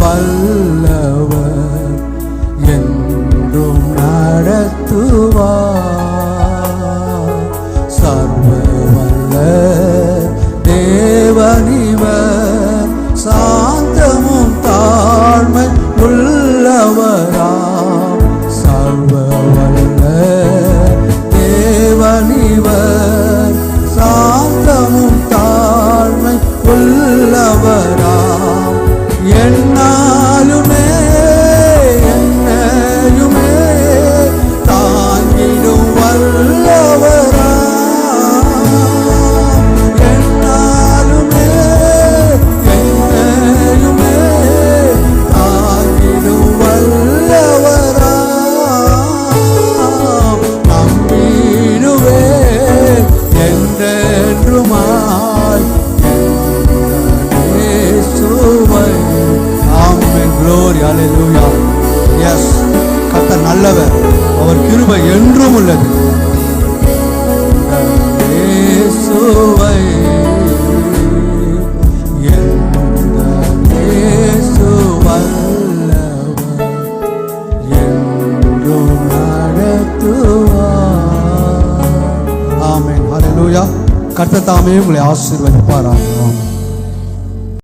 வல்லவர் என்றும் நடத்துவார் சர்வ வல்ல தேவனிவர் சாந்தமும் தாழ்மை உள்ளவராம். சர்வ வல்ல தேவனிவர் சாந்தமும் தாழ்மை உள்ளவராம். ஆமென் glory எஸ் கத்த நல்லவர். அவர் கிருபை என்றும் உள்ளது. இயேசுவை உங்களை ஆசீர்வதிப்பாராக.